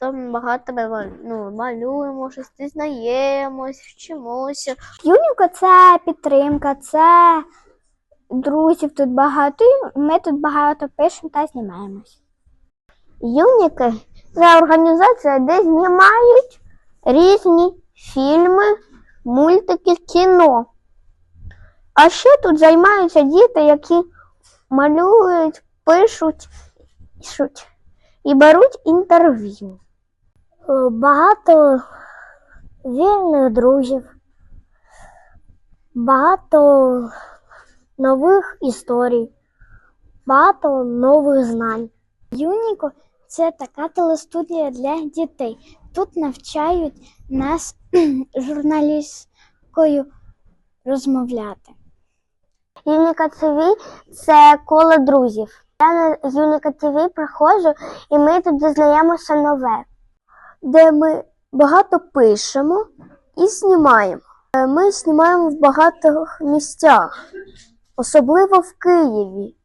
там багато ну, малюємо, щось дізнаємось, вчимося. Юніко це підтримка, це друзів тут багато. і Ми тут багато пишемо та знімаємось. Юніки це організація, де знімають різні фільми, мультики, кіно. А ще тут займаються діти, які малюють, пишуть пишуть і беруть інтерв'ю. Е, Багато вільних друзів, багато нових історій, багато нових знань. Юніко це така телестудія для дітей. Тут навчають нас журналісткою розмовляти. Юніка ТВ це коло друзів. Я на Юніка ТВ приходжу і ми тут дізнаємося нове, де ми багато пишемо і знімаємо. Е, Ми знімаємо в багатих місцях, особливо в Києві.